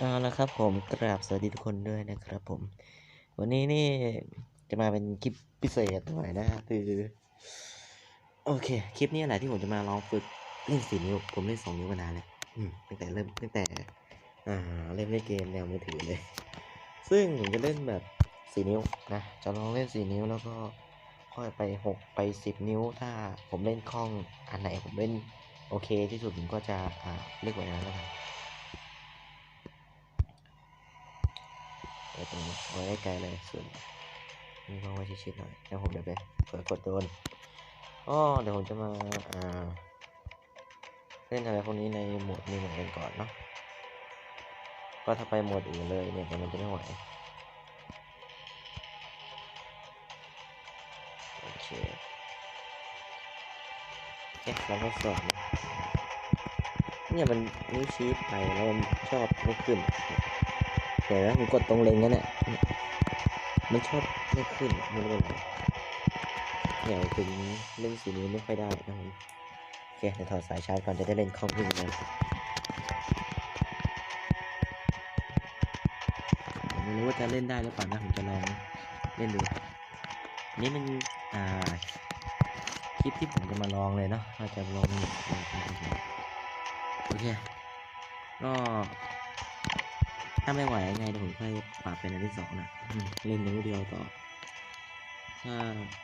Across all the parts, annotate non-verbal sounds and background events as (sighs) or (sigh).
เอาละครับผมกราบสวัสดีทุกคนด้วยนะครับผม วันนี้นี่จะมาเป็นคลิปพิเศษหน่อยนะคือโอเค คลิปนี้แหละที่ผมจะมาลองฝึกเล่นสี่นิ้ว ผมเล่นสองนิ้วมานานแล้วตั้งแต่เริ่มตั้งแต่ อ่าเล่นในเกมแนวมือถือเลย ซึ่งผมจะเล่นแบบสี่นิ้วนะจะลองเล่นสี่นิ้วแล้วก็ค่อยไปหกไปสิบนิ้ว ถ้าผมเล่นคล่องอันไหนผมเล่นโอเคที่สุดผมก็จะอ่าเลือกไว้นั้นแล้วกัน ว้ตรงนี้ไว้ไกลๆเลยส่วนนี่ก็ไว้ชิดๆหน่อยแล้วผมเดี๋ยวไปเปิดกดโดนอ๋อเดี๋ยวผมจะมาอ่าเล่นอะไรพวกนี้ในโหมดนี้เหมือนกันก่อนเนาะก็ถ้าไปโหมดอื่นเลยเนี่ยมันจะไม่ไหวโอเคเอ๊ะเราก็สอนเนี่ยมันนิ้วชี้ไปแล้วมันชอบไม่ขึ้น เห็นไหมผมกดตรงเล็งนั่นแหละมันชอบไม่ขึ้นไม่รู้เป็นไรเนี่ยถึงเล่นสีนี้ไม่ค่อยได้นะผมโอเคเดี๋ยวถอดสายชาร์จก่อนจะได้เล่นคล่องขึ้นเลยผมไม่รู้ว่าจะเล่นได้หรือเปล่านะผมจะลองเล่นดูนี่มันอ่าคลิปที่ผมจะมาลองเลยเนาะว่าจะลองโอเคก็าไม่ไหวยังไงเดี๋ยวผมค่อยปรับเป็นอันที่สองนะอืมเล่นนิ้วเดียวต่อ ถ้า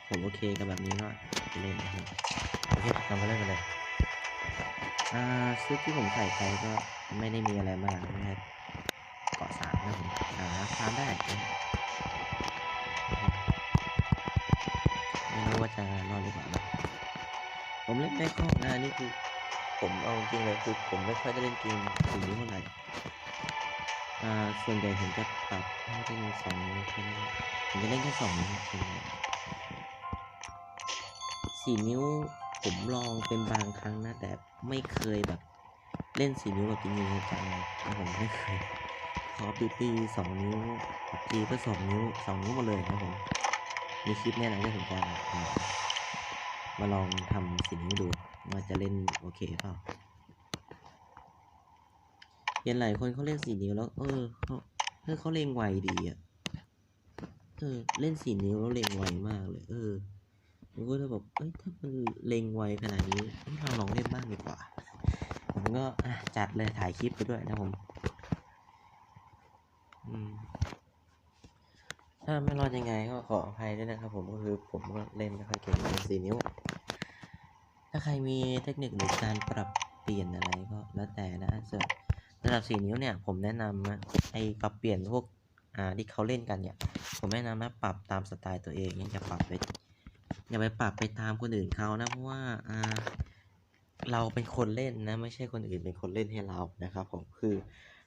ผมโอเคกับแบบนี้ก็จะเล่นนะครับโอเคเรามาเล่นกันเลยอ่าชุดที่ผมใส่ไปก็ไม่ได้มีอะไรมากแค่เกาะสามนะผมอ่าทานได้นะไม่รู้ว่าจะรอดหรือเปล่านะผมเล่นไม่คล่องนะอันนี่คือ ผมเอาจริงเลยคือผมไม่ค่อยได้เล่นเกมสีนี้เท่าไหร่อ่า ส่วนใหญ่ผมจะปรับให้เป็นสองนิ้วผมจะเล่นแค่สองนิ้วส่วนใหญ่สี่นิ้วผมลองเป็นบางครั้งนะ แต่ไม่เคยแบบเล่นสี่นิ้วแบบจริงๆจังนะผมไม่เคยขอปีตีสองนิ้วปับจีก็สองนิ้วสองนิ้วหมาเลยนะผมมีคลิปแน่นอนที่ผมจะมาลองทำสี่นิ้วดูว่าจะเล่นโอเคเปล่า เห็นหลายคนเขาเล่นสี่นิ้วแล้ว เออเขาเออเขาเล่งไวดีอะเออเล่นสี่นิ้วแล้วเล็งไวมากเลย เออผมก็เลยบอกเอ้ยถ้ามันเล็งไวขนาดนี้เราลองเล่นบ้างดีกว่า ผมก็อจัดเลยถ่ายคลิปไปด้วยนะผมอืมถ้าไม่รอดยังไงก็ขออภัยด้วยนะครับ ผมก็คือผมก็เล่นไม่ค่อยเก่งเล่นสี่นิ้ว ถ้าใครมีเทคนิคหรือการปรับเปลี่ยนอะไรก็แล้วแต่นะส่วน สำหรับสี่นิ้วเนี่ยผมแนะนำนะไอ้ปรับเปลี่ยนพวกอ่าที่เขาเล่นกันเนี่ย ผมแนะนำนะปรับตามสไตล์ตัวเองอย่าปรับไปอย่าไปปรับไปตามคนอื่นเขานะเพราะว่าอ่าเราเป็นคนเล่นนะไม่ใช่คนอื่นเป็นคนเล่นให้เรานะครับผมคือ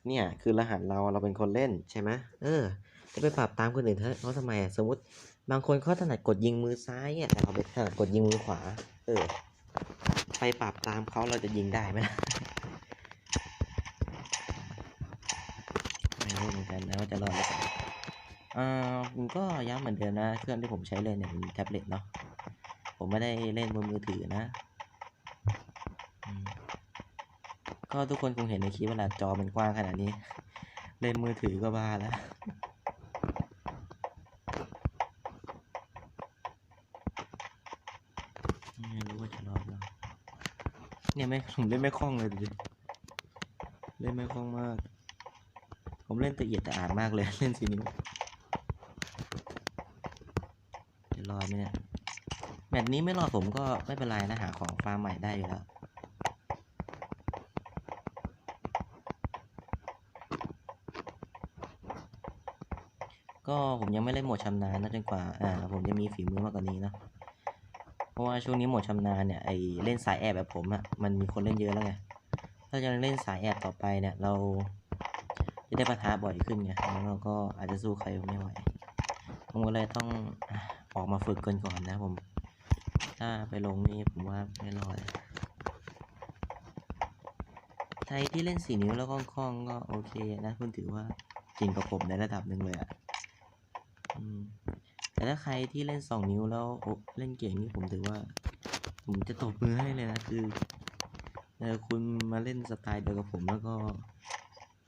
เนี่ยคือรหัสเราเราเป็นคนเล่นใช่ไหมเออจะไปปรับตามคนอื่นเขาทำไมอะสมมติบางคนเขาถนัดกดยิงมือซ้ายเนี่ยแต่เราไปถนัดกดยิงมือขวา เออไปปรับตามเขาเราจะยิงได้ไหมล่ะ ไม่รู้เหมือนกันนะ ว่าจะรอดหรือเปล่าอ่าผมก็ย้ำเหมือนเดิมนะ เครื่องที่ผมใช้เลยเนี่ยเป็นแท็บเล็ตเนาะ ผมไม่ได้เล่นบนมือถือนะ ก็ทุกคนคงเห็นในคลิปเวลาจอมันกว้างขนาดนี้ เล่นมือถือก็บ้าแล้วไม่รู้ว่าจะรอดหรอเนี่ยไม่ผมเล่นไม่คล่องเลยดิ เล่นไม่คล่องมาก ผมเล่นตะเอียดตะอ่าดมากเลย เล่นสีนิ้วจะรอดไหมเนี่ย แมตช์นี้ไม่รอดผมก็ไม่เป็นไรนะ หาของฟาร์มใหม่ได้อยู่แล้วก็ผมยังไม่เล่นหมดชำนาญนะจนกว่าอ่าผมจะมีฝีมือมากกว่านี้เนอะเพราะว่าช่วงนี้หมดชำนาญเนี่ยไอเล่นสายแอบแบบผมอะมันมีคนเล่นเยอะแล้วไงถ้ายังเล่นสายแอบต่อไปเนี่ยเรา จะได้ปะทะบ่อยขึ้นไงแล้วเราก็อาจจะสู้ใครไม่ไหวผมก็เลยต้องออกมาฝึกกันก่อนนะผม ถ้าไปลงนี่ผมว่าไม่รอดใครที่เล่นสี่นิ้วแล้วคล่องก็โอเคนะคุณถือว่าเก่งกว่าผมในระดับหนึ่งเลยอะอืมแต่ถ้าใครที่เล่นสองนิ้วแล้วเล่นเก่งนี่ผมถือว่า ผมจะตบมือให้เลยนะคือเออคุณมาเล่นสไตล์เดียวกับผมแล้วก็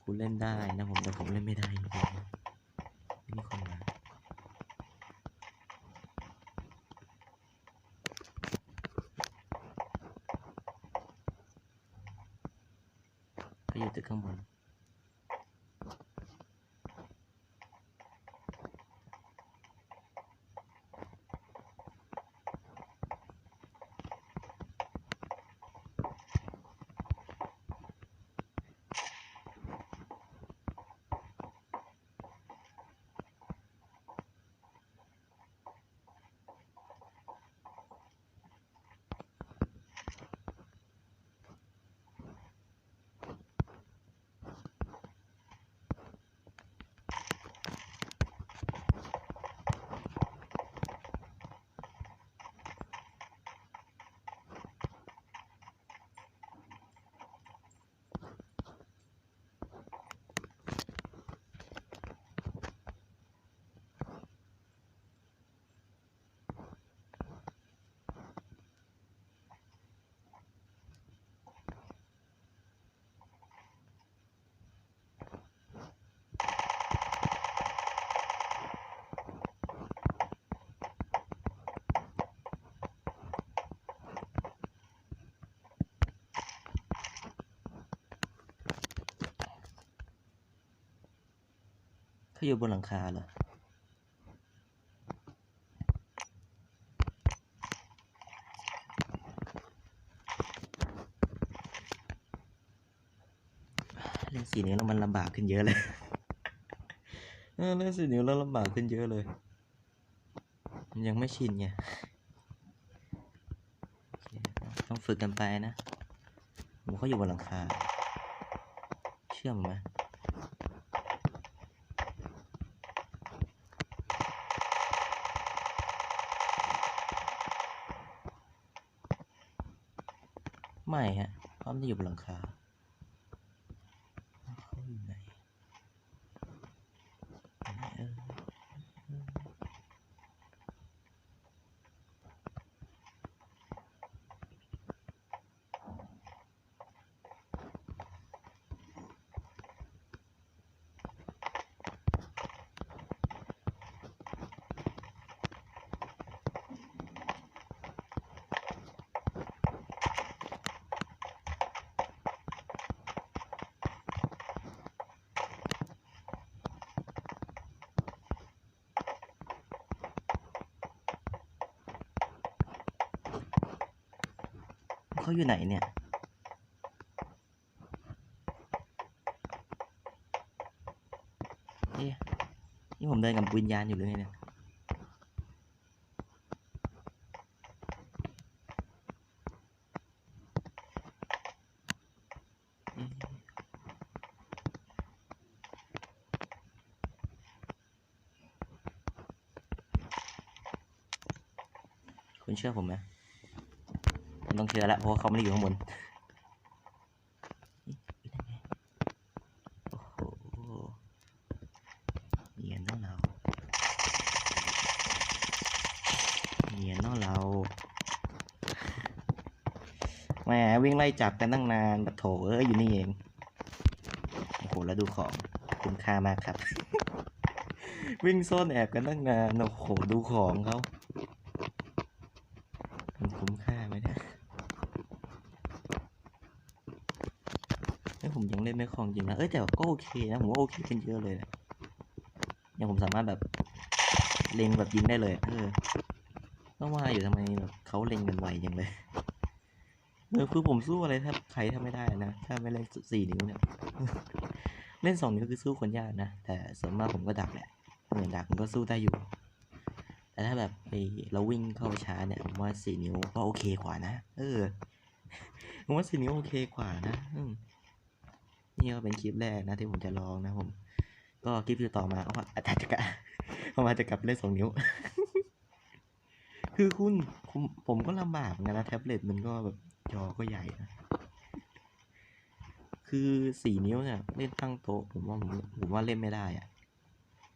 คุณเล่นได้นะผมแต่ผมเล่นไม่ได้จริงๆไม่มีคนมาก็อยู่ตึกข้างบน เขาอยู่บนหลังคาเหรอเล่นสีนิ้วแล้วมันลำบากขึ้นเยอะเลยเออเล่นสีนิ้วแล้วลำบากขึ้นเยอะเลย มันยังไม่ชินไงต้องฝึกกันไปนะผมเขาอยู่บนหลังคา เชื่อมไหม ไม่ฮะเขาไม่ได้อยู่บนหลังคา เขาอยู่ไหนเนี่ยเอ๊ะนี่ผมเดินกับวิญญาณอยู่หรือไงเนี่ยคุณเชื่อผมไหม ผมต้องเชื่อแล้วเพราะว่าเขาไม่ได้อยู่ข้างบนเนียนเนาะเราเนียนเนาะเราแหมวิ่งไล่จับกันตั้งนานปะโถเอ้ยอยู่นี่เองโอ้โหแล้วดูของคุ้มค่ามากครับ วิ่งซ่อนแอบกันตั้งนานโอ้โหดูของเขามันคุ้มค่าไหมเนี่ยเอ้ ยผมยังเล่นไม่คล่องจริงนะ เอ้ยแต่ก็โอเคนะ ผมว่าโอเคขึ้นเยอะเลยนะอย่างผมสามารถแบบเล็งแบบยิงได้เลย เออก็ว่าอยู่ทำไมแบบเขาเล็งกันไวจังเลย เออคือผมสู้อะไรแทบใครทำไม่ได้นะ ถ้าไม่เล่นสี่นิ้วเนี่ย เล่นสองนิ้วคือสู้คนยากนะ แต่ส่วนมากผมก็ดักแหละเหมืออดักผมก็สู้ได้อยู่ แต่ถ้าแบบไปเราวิ่งเข้าช้าเนี่ยผมว่าสี่นิ้วก็โอเคกว่านะ เออผมว่าสี่นิ้วโอเคกว่านะอืม นี่ก็เป็นคลิปแรกนะที่ผมจะลองนะผม ก็คลิปที่ต่อมาก็อาจจะกะผมอาจจะกลับเล่นสองนิ้ว คือคุณผมผมก็ลำบากนกันะแท็บเล็ตมันก็แบบจอก็ใหญ่นะคือสี่นิ้วเนี่ยเล่นตั้งโต๊ะผมว่าผมผมว่าเล่นไม่ได้อะ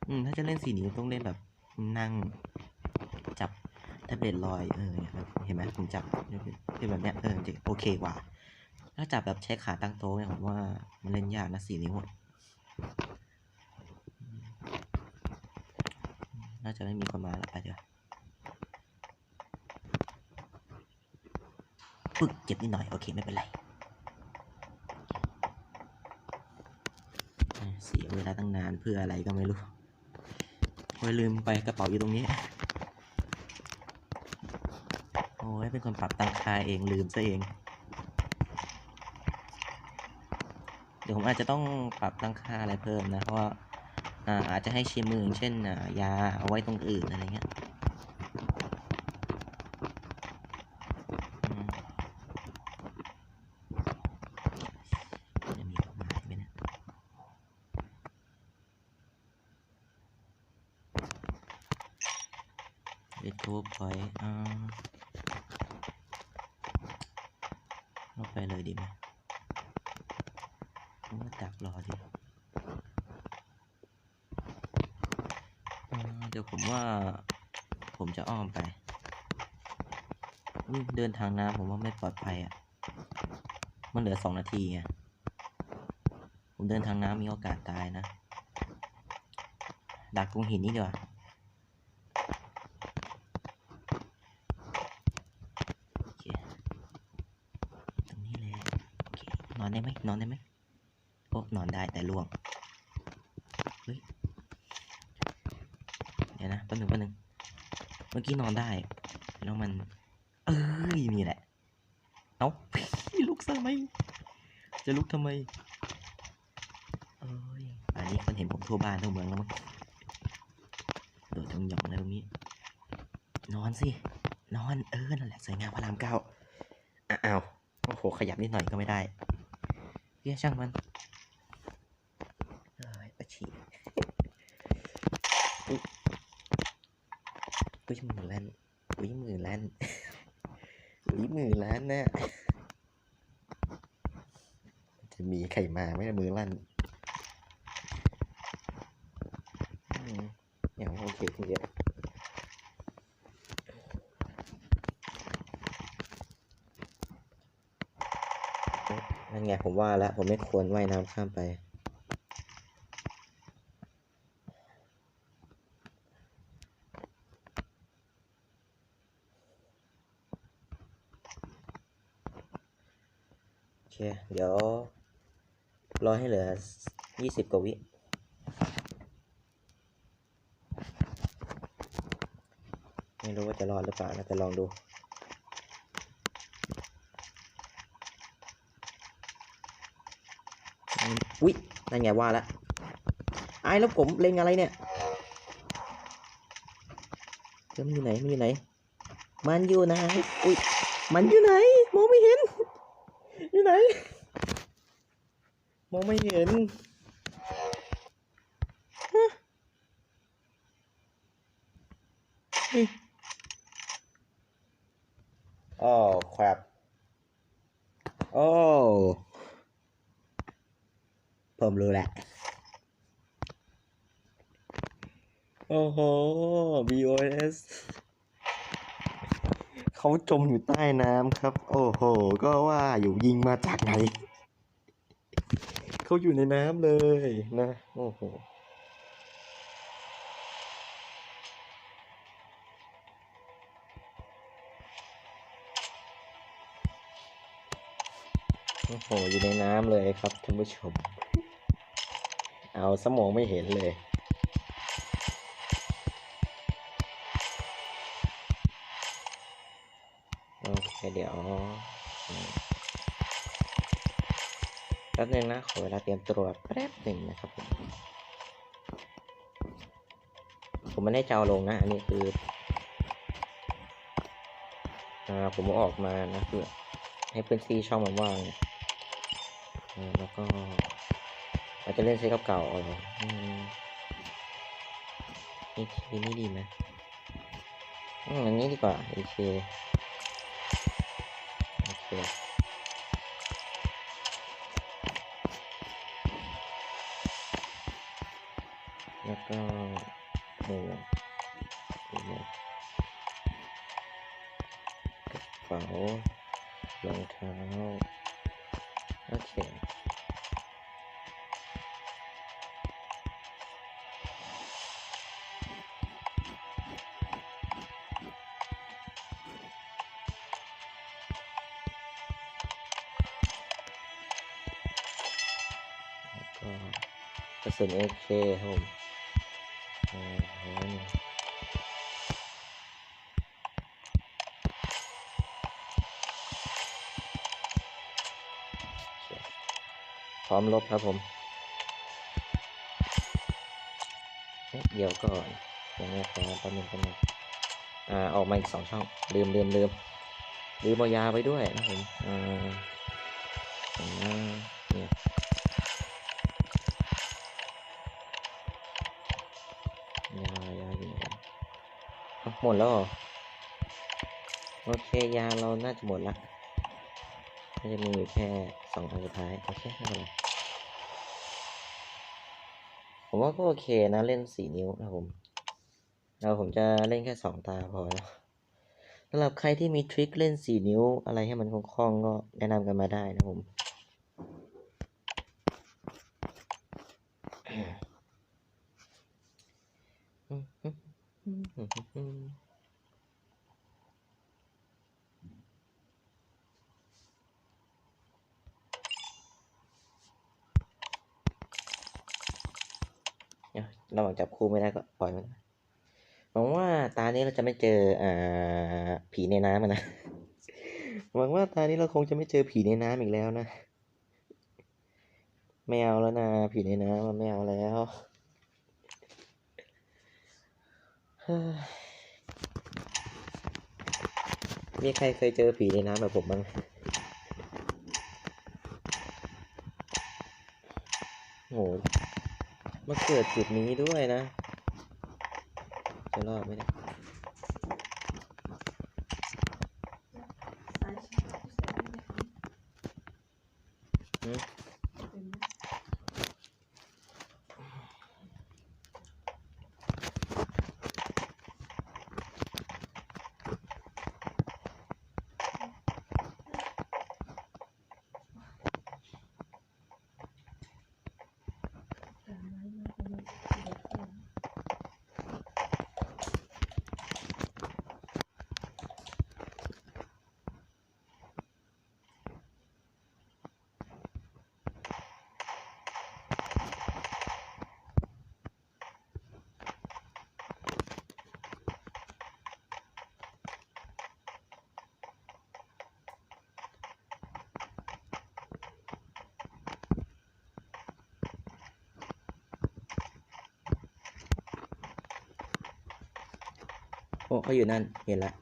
อืม ถ้าจะเล่นสี่นิ้วต้องเล่นแบบนั่ง จับแท็บเล็ตลอยเออเนี่ยครับเห็นไหมผมจับเป็นแบบเนี้ยเออโอเคกว่า ถ้าจับแบบใช้ขาตั้งโต๊ะเนี่ยผมว่ามันเล่นยากนะสี่นิ้วน่าจะไม่มีคนมาแล้วไปเถอะปึ๊กเจ็บนิดหน่อย โอเค ไม่เป็นไรเสียเวลาตั้งนานเพื่ออะไรก็ไม่รู้โอ้ยลืมไปกระเป๋าอยู่ตรงนี้ โอ้ยเป็นคนปรับตังค่าเองลืมซะเอง เดี๋ยวผมอาจจะต้องปรับตั้งค่าอะไรเพิ่มนะ เพราะว่าอาอาจจะให้ชิมมือเช่นยาเอาไว้ตรงอื่นอะไรเงี้ยอืมจะมีความหมายไหมเนี่ยเวทโทพอยอ่าเราไปเลยดีไหม มาดักรอดีอ่าเดี๋ยวผมว่า ผมจะอ้อมไป เดินทางน้ำผมว่าไม่ปลอดภัยอะ มันเหลือสองนาทีไง ผมเดินทางน้ำมีโอกาสตายนะ ดักตรงหินนี่ดีกว่าตรงนี้เลยนอนได้ไหมนอนได้ไหม โอ้นอนได้แต่ล่วง เฮ้ย เดี๋ยวนะแป๊บหนึงแป๊บหนึงเมื่อกี้นอนได้ แล้วมัน เอ้ยนี่แหละ เอ้าพี่ลุกทำไมจะลุกทำไม เอ้ยป่านนี้คนเห็นผมทั่วบ้านทั่วเมืองแล้วมั้งโดดตรงหย่องอะไรตรงนี้ นอนสิ นอน เออ นั่นแหละสวยงามพระรามเก้าอ้าวโอ้โห ขยับนิดหน่อยก็ไม่ได้เรียช่างมันเอ้ยปะฉี่อุ๊ยอุ้ยมือแล่นอุ้ยมือแล่น อุ้ยมือแล่นน่ะ จะมีใครมาไมนะมือลั่นอย่างโอเคทีเดียวนั่นไงผมว่าแล้ว ผมไม่ควรว่ายน้ำข้ามไปโอเคเดี๋ยว ให้เหลือยี่สิบกว่าวิ ไม่รู้ว่าจะรอดหรือเปล่านะแต่ลองดูอุ๊ยนั่นไงว่าแล้วไอ้แล้วผมเล็งอะไรเนี่ยเมันอยู่ไหน มันอยู่ไหน มันอยู่ไหน อุ๊ย มันอยู่ไหน มองไม่เห็น อยู่ไหน องไม่เห็นฮะเฮ้ยโอ้ครับโอ้ผมรู้แหละ โอ้โห BOS เขาจมอยู่ใต้น้ำครับ โอ้โห ก็ว่าอยู่ยิงมาจากไหน เขาอยู่ในน้ำเลยนะโอ้โหโอ้โหอยู่ในน้ำเลยครับท่านผู้ชม เอาสมองไม่เห็นเลยโอเคเดี๋ยว ป๊บนึงนะ ขอเวลาเตรียมตรวจแป๊บหนึ่งนะครับ ผมผมไม่ได้จะเอาลงนะ อันนี้คืออ่าผมอาออกมานะเพื่อให้พื้นที่ช่องมันว่างแล้วก็เราจะเล่นเซตเก่าๆเอาอืมอีกทีนี้ดีไหมอืมอันนี้ดีกว่าอีทีโอเค กระสุน AK ครับผมพร้อมลบครับผม เดี๋ยวก่อนยังไม่พร้อมแป๊บนึงแป๊บนึงอ่า ออกมาอีกสองช่อง ลืมลืมลืมลืมเอายาไปด้วยนะครับผม อ่าอ่า หมดแล้วเหรอโอเคยาเราน่าจะหมดละน่าจะมีอยู่แค่สองอันสุดท้าย โอเคไม่เป็นไรผมว่าก็โอเคนะเล่นสี่นิ้วนะผมแล้วผมจะเล่นแค่สองตาพอแล้วสำหรับใครที่มีทริคเล่นสี่นิ้วอะไรให้มันคล่องๆก็แนะนำกันมาได้นะผม เนี่ย ระหว่างจับคู่ไม่ได้ก็ปล่อยมันหวังว่าตานี้เราจะไม่เจออ่าผีในน้ำนะหวังว่าตานี้เราคงจะไม่เจอผีในน้ำอีกแล้วนะไม่เอาแล้วนะผีในน้ำมันไม่เอาแล้วมีใครเคยเจอผีในน้ำแบบผมบ้างโห มาเกิดจุดนี้ด้วยนะ จะรอดไหมเนี่ย โอ้เขาอยู่นั่นเห็นแล้ว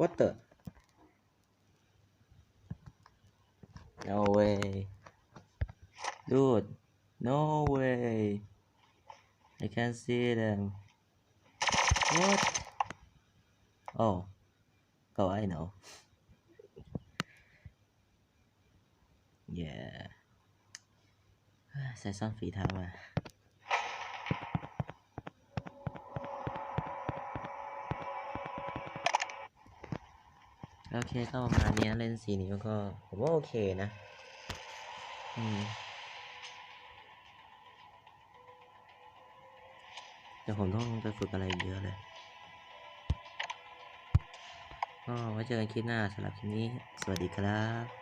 What the? No way. Dude, no way. I can't see them. What? Oh. Oh, I know. Yeah. (sighs) Sẽ xong phí thao à. โอเคก็ประมาณนี้เล่นสีนี้ก็ผมว่าโอเคนะ อืมเดี๋ยวผมต้องไปฝึกอะไรเยอะเลยก็ไว้เจอกันคลิปหน้าสำหรับคลิปนี้ สวัสดีครับ